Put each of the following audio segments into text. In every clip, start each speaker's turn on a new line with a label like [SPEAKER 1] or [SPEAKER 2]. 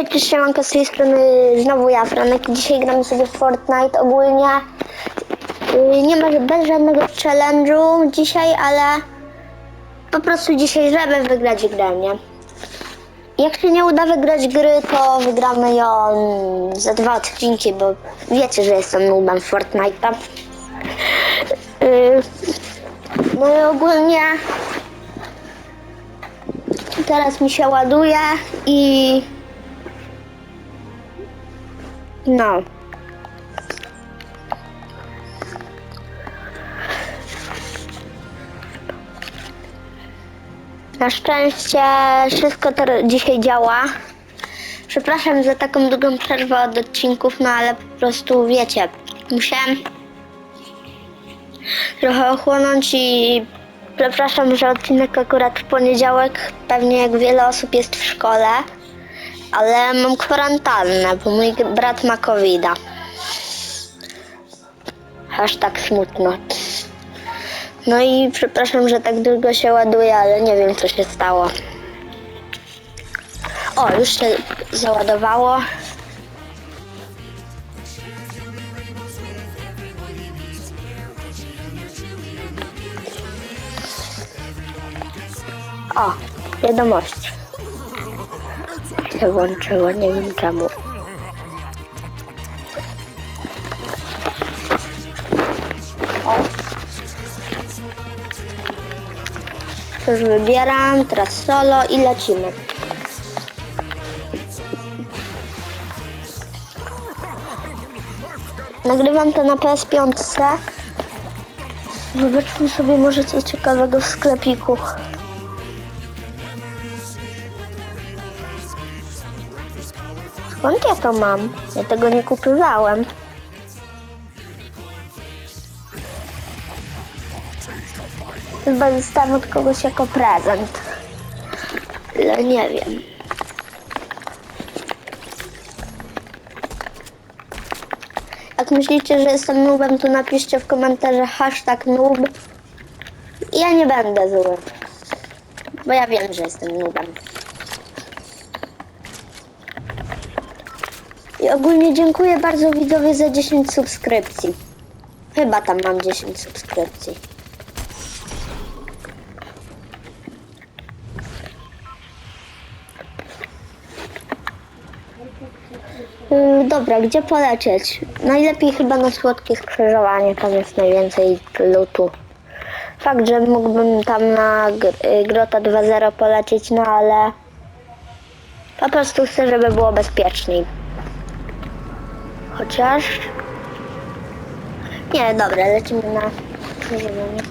[SPEAKER 1] Hej, cześć, siemanko, z tej strony znowu ja, Franek. Dzisiaj gramy sobie w Fortnite. Ogólnie yy, nie ma bez żadnego challenge'u dzisiaj, ale po prostu dzisiaj, żeby wygrać grę, nie? Jak się nie uda wygrać gry, to wygramy ją za dwa odcinki, bo wiecie, że jestem nubem Fortnite'a. Yy, no i ogólnie teraz mi się ładuje i no. Na szczęście wszystko to dzisiaj działa. Przepraszam za taką długą przerwę od odcinków, no ale po prostu wiecie, musiałem trochę ochłonąć i przepraszam, że odcinek akurat w poniedziałek, pewnie jak wiele osób jest w szkole, ale mam kwarantannę, bo mój brat ma covid -a. Aż tak smutno. No i przepraszam, że tak długo się ładuje, ale nie wiem co się stało. O, już się załadowało. O, wiadomość się włączyło, nie wiem czemu. O. Już wybieram, teraz solo i lecimy. Nagrywam to na PS5. Zobaczmy sobie może coś ciekawego w sklepiku. Skąd ja to mam? Ja tego nie kupowałem. Chyba dostałem od kogoś jako prezent. Ale nie wiem. Jak myślicie, że jestem noobem, to napiszcie w komentarzach hashtag noob. Ja nie będę zły. Bo ja wiem, że jestem noobem. I ogólnie dziękuję bardzo widzowie za 10 subskrypcji. Chyba tam mam 10 subskrypcji. Yy, dobra, gdzie polecieć? Najlepiej chyba na słodkie skrzyżowanie, tam jest najwięcej lutu. Fakt, że mógłbym tam na gr- y, Grota 2.0 polecieć, no ale po prostu chcę, żeby było bezpieczniej. Chociaż... Nie, dobra, lecimy na skrzyżowanie.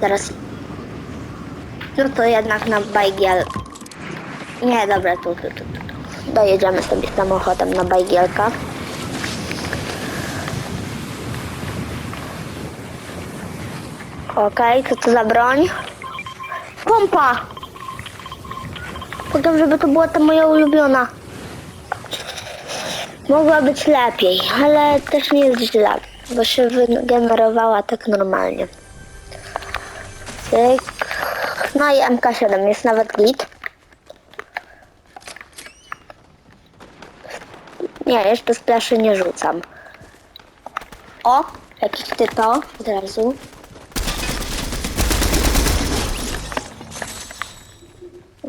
[SPEAKER 1] Zaraz. No to jednak na Bajgiel. Nie, dobra, tu, tu, tu, tu. Dojedziemy sobie samochodem na Bajgielka. Okej, co to za broń? Pompa! Potem, żeby to była ta moja ulubiona. Mogła być lepiej, ale też nie jest źle, bo się wygenerowała tak normalnie. Cyk. No i MK7 jest nawet git. Nie, jeszcze splaszy nie rzucam. O, jakiś tyto od razu.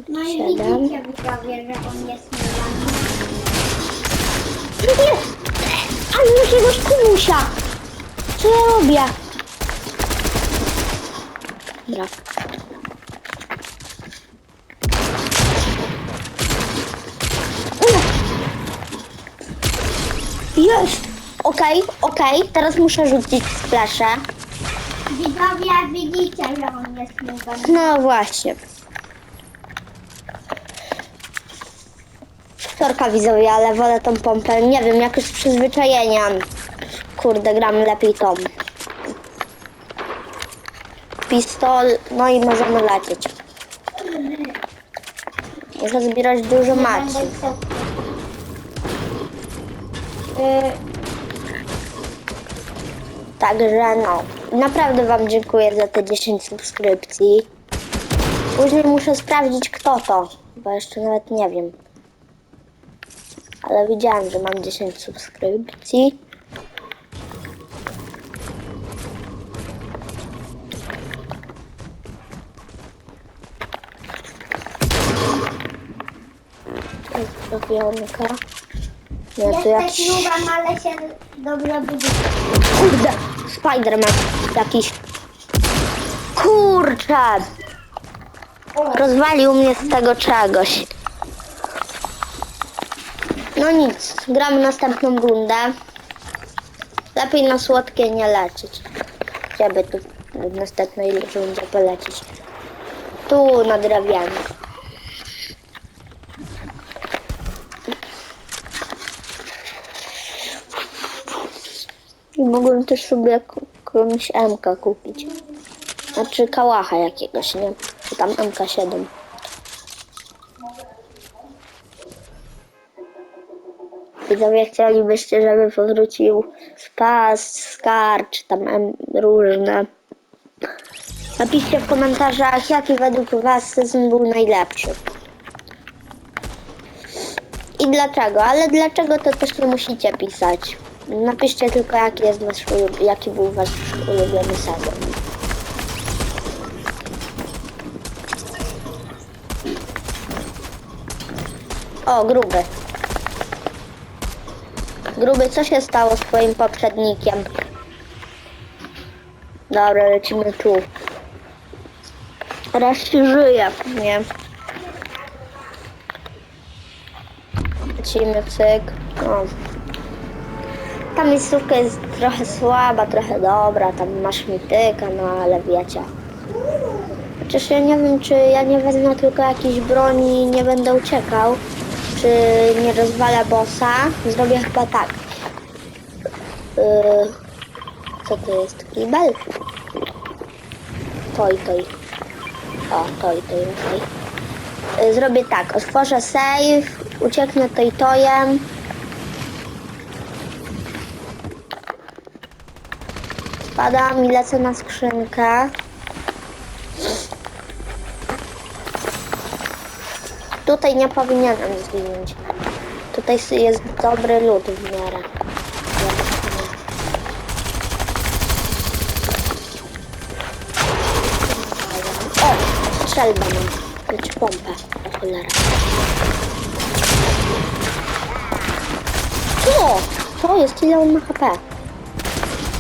[SPEAKER 2] No i
[SPEAKER 1] Siedem.
[SPEAKER 2] widzicie widzowie, że on jest.
[SPEAKER 1] Nie! Ale jakiegoś kumusia! Co ja robię? Dobra. Jest! Okej, okej, teraz muszę rzucić splaszę.
[SPEAKER 2] Widzowie, widzicie, że on jest miłany.
[SPEAKER 1] No właśnie. Sorka widzowie, ale wolę tą pompę. Nie wiem, jakoś z przyzwyczajenia. Kurde, gram lepiej tą. Pistol, no i możemy lecieć. Muszę zbierać dużo maci.
[SPEAKER 2] Y,
[SPEAKER 1] Także no, naprawdę Wam dziękuję za te 10 subskrypcji. Później muszę sprawdzić kto to, Chyba jeszcze nawet nie wiem. Ale widziałem, że mam 10 subskrypcji. Krowionka. Nie, to jakiś...
[SPEAKER 2] Jesteś nubem, ale się dobrze budzi.
[SPEAKER 1] Kurde, Spiderman jakiś. Kurczę, rozwalił mnie z tego czegoś. No nic, gramy następną rundę. Lepiej na słodkie nie lecieć. Żeby tu w następnej rundzie polecieć. Tu na drewnianie. I mogłem też sobie jakąś MK kupić. Znaczy kałacha jakiegoś, nie? Czy tam MK7. Widzowie chcielibyście, żeby powrócił Spas, Scar, czy tam M różne. Napiszcie w komentarzach, jaki według Was sezon był najlepszy. I dlaczego, ale dlaczego to też nie musicie pisać. Napiszcie tylko jaki jest wasz jaki był wasz ulubiony sezon. O, gruby. Gruby, co się stało z twoim poprzednikiem? Dobra, lecimy tu. Raz się żyje, nie? Lecimy, cyk. O. Ta miejscówka jest trochę słaba, trochę dobra, tam masz mityka, no ale wiecie. Chociaż ja nie wiem, czy ja nie wezmę tylko jakiejś broni i nie będę uciekał, czy nie rozwalę bossa. Zrobię chyba tak. Yy, co to jest? Kibel? Toj, toj. O, toj, toj, okej. Yy, Zrobię tak, otworzę save, ucieknę toj tojem. Spadam i lecę na skrzynkę. Tutaj nie powinienem zginąć. Tutaj jest dobry lód w miarę. O! Strzelbę mam. Znaczy pompę. O cholera. Co? Co jest? Ile on ma HP?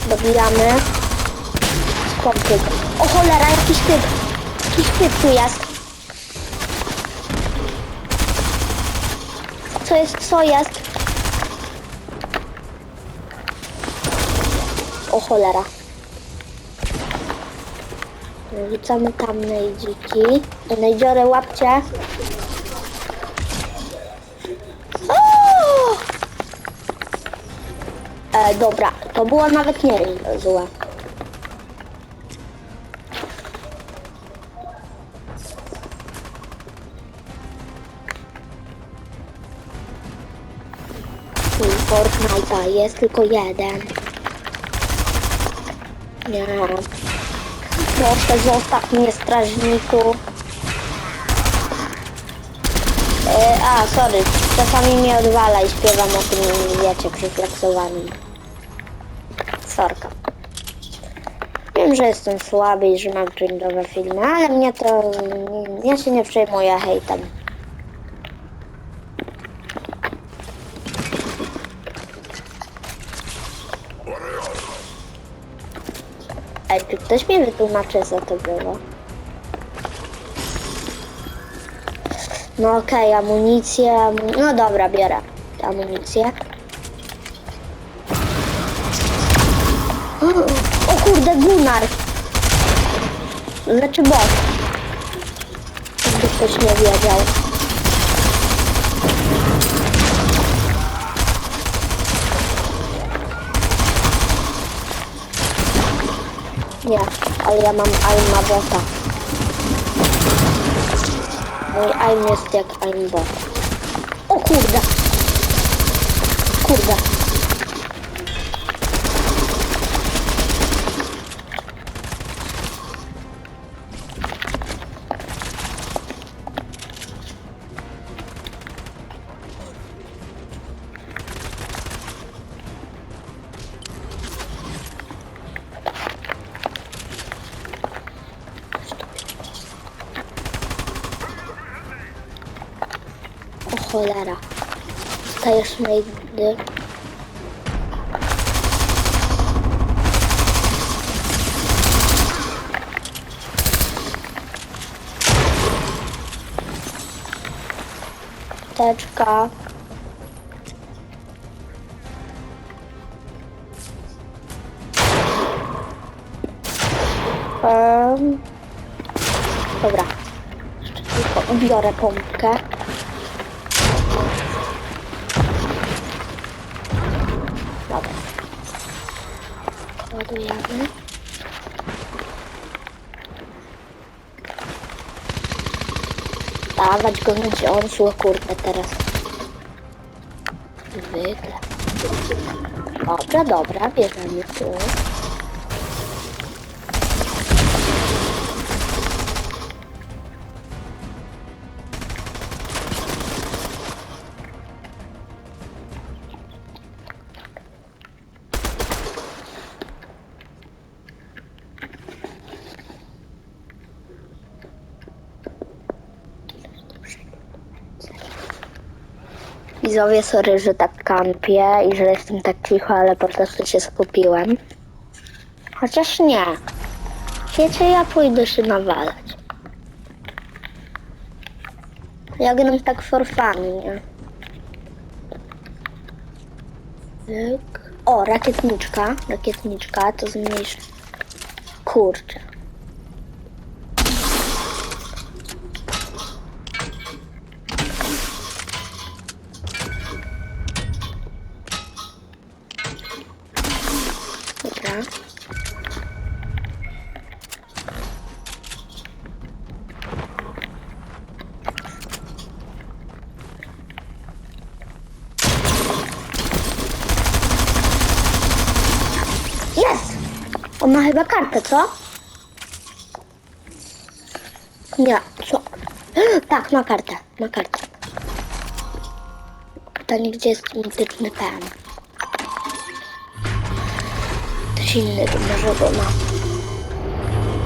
[SPEAKER 1] Dobijamy. O cholera, jakiś typ. Jakiś typ tu jest. Co jest, co jest? O cholera. Rzucamy tam najdziki. Najdziorę łapcie. E, dobra, to było nawet nie złe. Fortnite'a jest tylko jeden. Nie. Proszę zostaw mnie strażniku. E, a, sorry. Czasami mnie odwala i śpiewam o tym, wiecie, przyfleksowanym. Sorka. Wiem, że jestem słaby i że mam cringe'owe filmy, ale mnie to... Ja się nie przejmuję hejtem. Ej, czy ktoś mi wytłumaczy, co to było? No okej, amunicję, amu- no dobra, biorę amunicję. O kurde, Gunnar! Znaczy bot. Jakby ktoś nie wiedział. Nie, ale ja mam aima bota. Mój aim jest jak aim bot. O kurde! Kurde. Cholera. Stajesz nigdy. Teczka. Um, dobra. Jeszcze tylko ubiorę pompkę. Dobra. Ładujemy. Dawać go będzie on szło kurde teraz. Zwykle. Dobra, dobra, bierzemy tu. Widzowie, sorry, że tak kampię i że jestem tak cicho, ale po prostu się skupiłem. Chociaż nie. Wiecie, ja pójdę się nawalać. Ja gram tak for fun, nie? O, rakietniczka. Rakietniczka, to zmniejsz. Kurczę. Dobra. Jest! On ma chyba kartę, co? Nie, co? Tak, ma kartę, ma kartę. Pytanie, gdzie jest mityczny PM? Ktoś inny tu może go ma.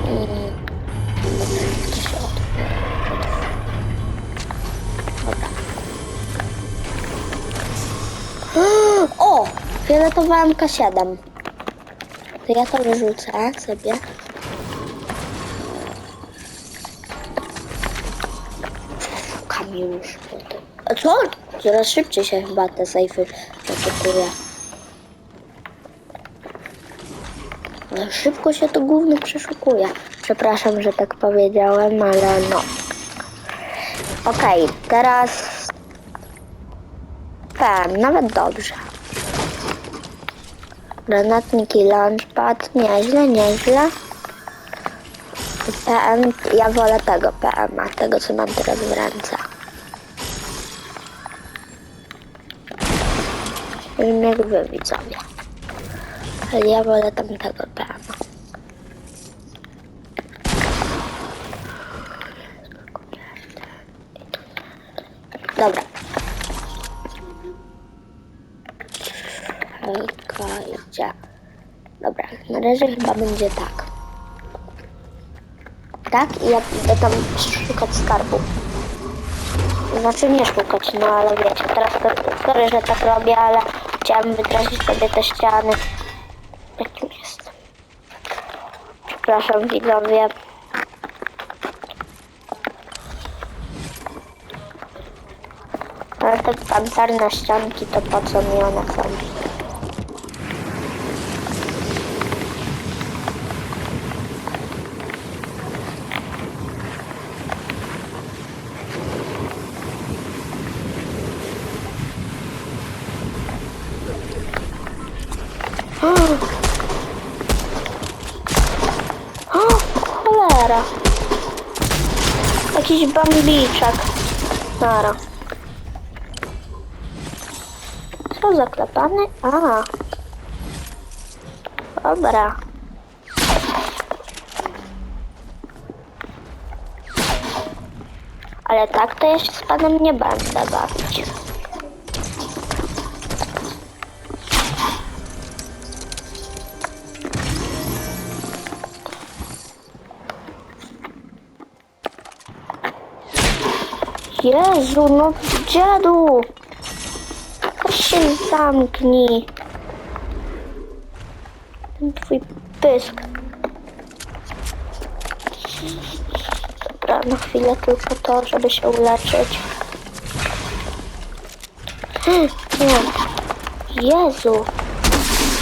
[SPEAKER 1] Mm. To się otworzy. Dobra. O! Fioletowa MK7. To ja to wyrzucę sobie. Szukam już. A co? Coraz szybciej się chyba te sejfy oczekuje. No, szybko się to głównie przeszukuje. Przepraszam, że tak powiedziałem, ale no. Okej, teraz... PM, nawet dobrze. Granatnik i launchpad, nieźle, nieźle. PM, ja wolę tego PM-a, tego co mam teraz w ręce. Jak wy widzowie. Ale ja wolę tamtego PM-a. Dobra. Czekajcie. Dobra, na razie chyba będzie tak. Tak? I ja idę tam szukać skarbu. Znaczy nie szukać, no ale wiecie, teraz sorry, że tak robię, ale chciałam wytracić sobie te ściany. Jakim jest? Przepraszam widzowie. Ale te pancerne ścianki to po co mi one są? O, cholera. Jakiś bambiczek. Nara. Co zaklepany? A. Dobra. Ale tak to się z panem nie będę bawić. Jezu, no dziadu! Weź się zamknij. Ten twój pysk. Dobra, na chwilę tylko to, żeby się uleczyć. Nie. Jezu.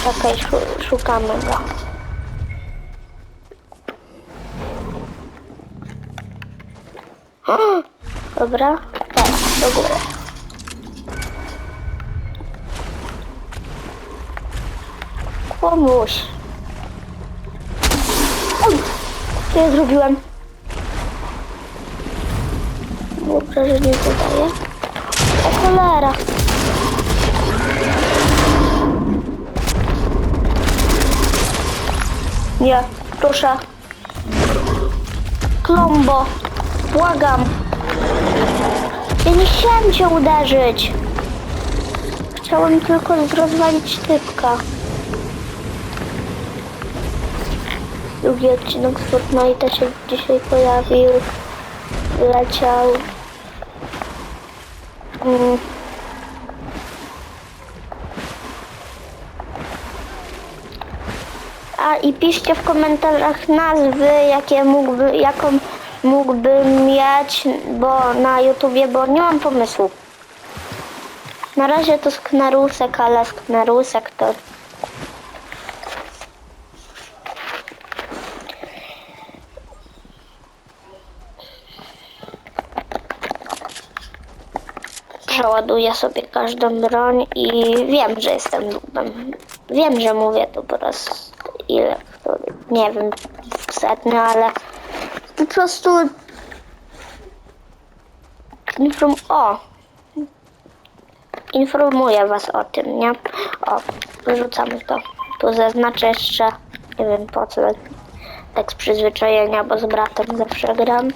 [SPEAKER 1] Czekaj, szu- szukamy go. Dobra, teraz do góry. Pomóż. Oj, co ja zrobiłem? Było wrażenie dodaję. O cholera. Nie, proszę. Klombo, błagam. Ja nie chciałem cię uderzyć. Chciałem tylko rozwalić typka. Drugi odcinek z Fortnite'a się dzisiaj pojawił. Leciał. Mm. A i piszcie w komentarzach nazwy, jakie mógłby, jaką mógłbym mieć, bo na YouTubie, bo nie mam pomysłu. Na razie to sknarusek, ale sknarusek to... Przeładuję sobie każdą broń i wiem, że jestem nubem. Wiem, że mówię to po raz ile, który, nie wiem, setny, ale prostu inform... O! Informuję was o tym, nie? O, wyrzucamy to. Tu zaznaczę jeszcze, nie wiem po co, tak z przyzwyczajenia, bo z bratem zawsze gram.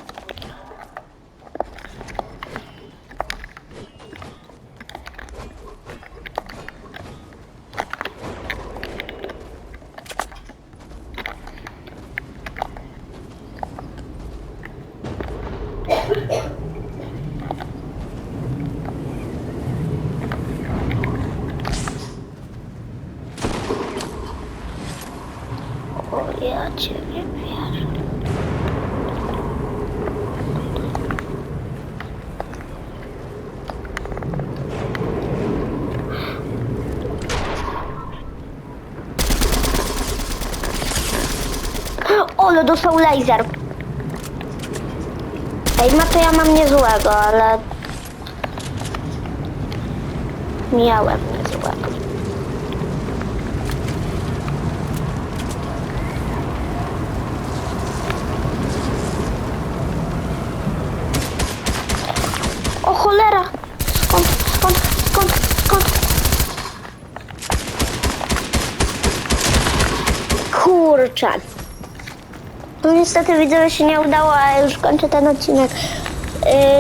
[SPEAKER 1] O, ja cię nie wierzę. Ole, dostał laser. Ej, ma to ja mam niezłego, ale... Miałem niezłego. O cholera! Skąd, skąd, skąd, skąd? Kurczę. Niestety widzowie się nie udało, a już kończę ten odcinek. Yy,